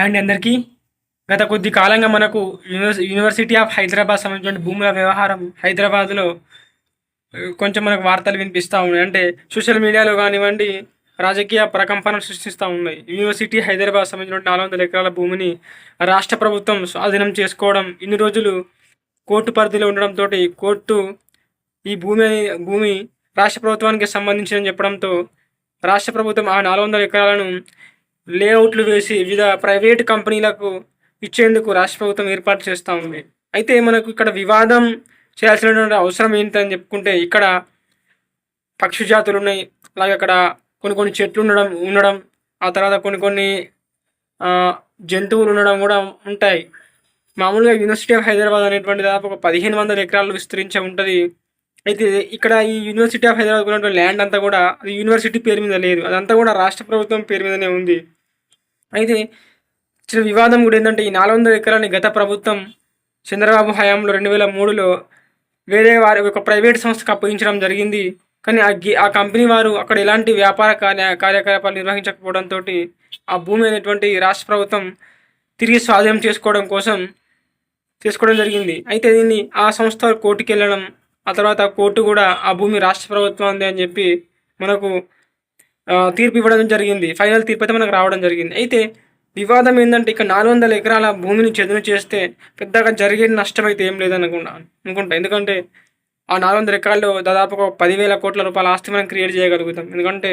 And అందరికీ గత కొద్ది కాలంగా మనకు యూనివర్సి యూనివర్సిటీ ఆఫ్ హైదరాబాద్ సంబంధించిన భూముల వ్యవహారం హైదరాబాద్లో కొంచెం మనకు వార్తలు వినిపిస్తూ ఉన్నాయి. అంటే సోషల్ మీడియాలో కానివ్వండి రాజకీయ ప్రకంపనలు సృష్టిస్తూ ఉన్నాయి. యూనివర్సిటీ హైదరాబాద్ సంబంధించిన నాలుగు వందల ఎకరాల భూమిని రాష్ట్ర ప్రభుత్వం స్వాధీనం చేసుకోవడం ఇన్ని రోజులు కోర్టు పరిధిలో ఉండడంతో కోర్టు ఈ భూమి భూమి రాష్ట్ర ప్రభుత్వానికి సంబంధించిందని చెప్పడంతో రాష్ట్ర ప్రభుత్వం ఆ నాలుగు వందల ఎకరాలను లేఅవుట్లు వేసి వివిధ ప్రైవేట్ కంపెనీలకు ఇచ్చేందుకు రాష్ట్ర ప్రభుత్వం ఏర్పాటు చేస్తూ ఉంది. అయితే మనకు ఇక్కడ వివాదం చేయాల్సినటువంటి అవసరం ఏంటని చెప్పుకుంటే ఇక్కడ పక్షి జాతులు ఉన్నాయి. అలాగే అక్కడ కొన్ని కొన్ని చెట్లు ఉండడం ఉండడం ఆ తర్వాత కొన్ని కొన్ని జంతువులు ఉండడం కూడా ఉంటాయి. మామూలుగా యూనివర్సిటీ ఆఫ్ హైదరాబాద్ అనేటువంటి దాదాపు ఒక పదిహేను వందల ఎకరాలు విస్తరించి ఉంటుంది. అయితే ఇక్కడ ఈ యూనివర్సిటీ ఆఫ్ హైదరాబాద్ ఉన్నటువంటి ల్యాండ్ అంతా కూడా అది యూనివర్సిటీ పేరు మీద లేదు. అదంతా కూడా రాష్ట్ర ప్రభుత్వం పేరు మీదనే ఉంది. అయితే చిన్న వివాదం కూడా ఏంటంటే ఈ నాలుగు వందల ఎకరాన్ని గత ప్రభుత్వం చంద్రబాబు హయాంలో రెండు వేల మూడులో వేరే వారి ఒక ప్రైవేట్ సంస్థకు అప్పగించడం జరిగింది. కానీ ఆ గి- ఆ కంపెనీ వారు అక్కడ ఎలాంటి వ్యాపార కార్య కార్యకలాపాలు నిర్వహించకపోవడంతో ఆ భూమి అనేటువంటి రాష్ట్ర ప్రభుత్వం తిరిగి స్వాధీనం చేసుకోవడం కోసం చేసుకోవడం జరిగింది. అయితే దీన్ని ఆ సంస్థ కోర్టుకెళ్ళడం ఆ తర్వాత కోర్టు కూడా ఆ భూమి రాష్ట్ర ప్రభుత్వంది అని చెప్పి మనకు తీర్పు ఇవ్వడం జరిగింది. ఫైనల్ తీర్పు అయితే మనకు రావడం జరిగింది. అయితే వివాదం ఏంటంటే ఇక్కడ నాలుగు వందల ఎకరాల భూమిని చదును చేస్తే పెద్దగా జరిగే నష్టం అయితే ఏం లేదనుకుంటా అనుకుంటా. ఎందుకంటే ఆ నాలుగు వందల ఎకరాల్లో దాదాపు ఒక పదివేల కోట్ల రూపాయల ఆస్తి మనం క్రియేట్ చేయగలుగుతాం. ఎందుకంటే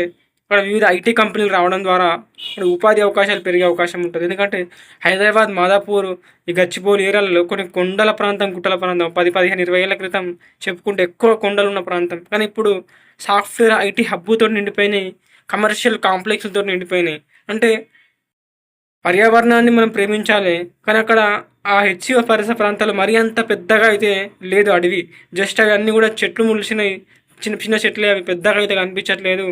ఇక్కడ వివిధ ఐటీ కంపెనీలు రావడం ద్వారా ఇక్కడ ఉపాధి అవకాశాలు పెరిగే అవకాశం ఉంటుంది. ఎందుకంటే హైదరాబాద్ మాదాపూర్ ఈ గచ్చిబౌలి ఏరియాలలో కొన్ని కొండల ప్రాంతం గుట్టల ప్రాంతం పది పదిహేను ఇరవై ఏళ్ళ క్రితం చెప్పుకుంటే ఎక్కువ కొండలు ఉన్న ప్రాంతం. కానీ ఇప్పుడు సాఫ్ట్వేర్ ఐటీ హబ్బుతో నిండిపోయినాయి. కమర్షియల్ కాంప్లెక్స్లతో నిండిపోయినాయి. అంటే పర్యావరణాన్ని మనం ప్రేమించాలి. కానీ అక్కడ ఆ హెచ్సిఓ పరిసర ప్రాంతాలు మరీ అంత పెద్దగా అయితే లేదు అడవి. జస్ట్ అవి అన్నీ కూడా చెట్లు ములిసినాయి. చిన్న చిన్న చెట్లే అవి పెద్దగా అయితే కనిపించట్లేదు.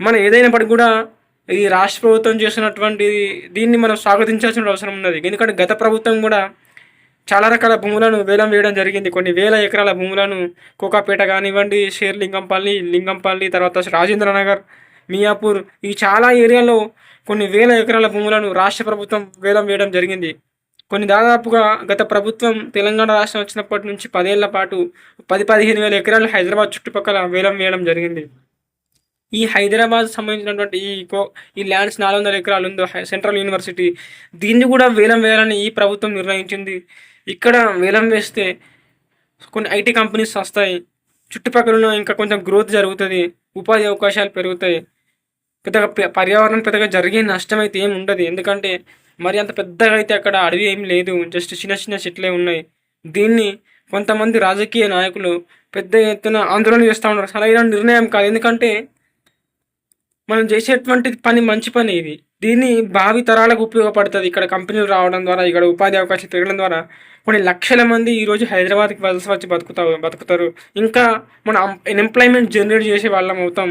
మనం ఏదైనప్పటికీ కూడా ఈ రాష్ట్ర ప్రభుత్వం చేసినటువంటి దీన్ని మనం స్వాగతించాల్సిన అవసరం ఉన్నది. ఎందుకంటే గత ప్రభుత్వం కూడా చాలా రకాల భూములను వేలం వేయడం జరిగింది. కొన్ని వేల ఎకరాల భూములను కోకాపేట కానివ్వండి షేర్ లింగంపల్లి తర్వాత రాజేంద్ర నగర్ మియాపూర్ ఈ చాలా ఏరియాలో కొన్ని వేల ఎకరాల భూములను రాష్ట్ర ప్రభుత్వం వేలం వేయడం జరిగింది. కొన్ని దాదాపుగా గత ప్రభుత్వం తెలంగాణ రాష్ట్రం వచ్చినప్పటి నుంచి పదేళ్ళ పాటు పది పదిహేను వేల ఎకరాలు హైదరాబాద్ చుట్టుపక్కల వేలం వేయడం జరిగింది. ఈ హైదరాబాద్ సంబంధించినటువంటి ఈ కో ఈ ల్యాండ్స్ నాలుగు వందల ఎకరాలు ఉందో హై- సెంట్రల్ యూనివర్సిటీ దీన్ని కూడా వేలం వేయాలని ఈ ప్రభుత్వం నిర్ణయించింది. ఇక్కడ వేలం వేస్తే కొన్ని ఐటీ కంపెనీస్ వస్తాయి. చుట్టుపక్కల ఉన్న ఇంకా కొంచెం గ్రోత్ జరుగుతుంది. ఉపాధి అవకాశాలు పెరుగుతాయి. పెద్దగా పర్యావరణం పెద్దగా జరిగే నష్టం అయితే ఏమి ఉండదు. ఎందుకంటే మరి అంత పెద్దగా అయితే అక్కడ అడవి ఏం లేదు. జస్ట్ చిన్న చిన్న చెట్లే ఉన్నాయి. దీన్ని కొంతమంది రాజకీయ నాయకులు పెద్ద ఎత్తున ఆందోళన చేస్తూ ఉన్నారు. సరైన నిర్ణయం కాదు. ఎందుకంటే మనం చేసేటువంటి పని మంచి పని ఇది. దీన్ని భావి తరాలకు ఉపయోగపడుతుంది. ఇక్కడ కంపెనీలు రావడం ద్వారా ఇక్కడ ఉపాధి అవకాశాలు పెరగడం ద్వారా కొన్ని లక్షల మంది ఈరోజు హైదరాబాద్కి వలస వచ్చి బతుకుతారు బతుకుతారు. ఇంకా మనం ఎంప్లాయ్మెంట్ జనరేట్ చేసే వాళ్ళం అవుతాం.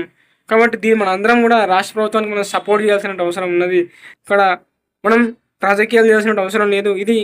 కాబట్టి దీన్ని మన అందరం కూడా రాష్ట్ర ప్రభుత్వానికి మనం సపోర్ట్ చేయాల్సిన అవసరం ఉన్నది. ఇక్కడ మనం రాజకీయాలు చేయాల్సిన అవసరం లేదు. ఇది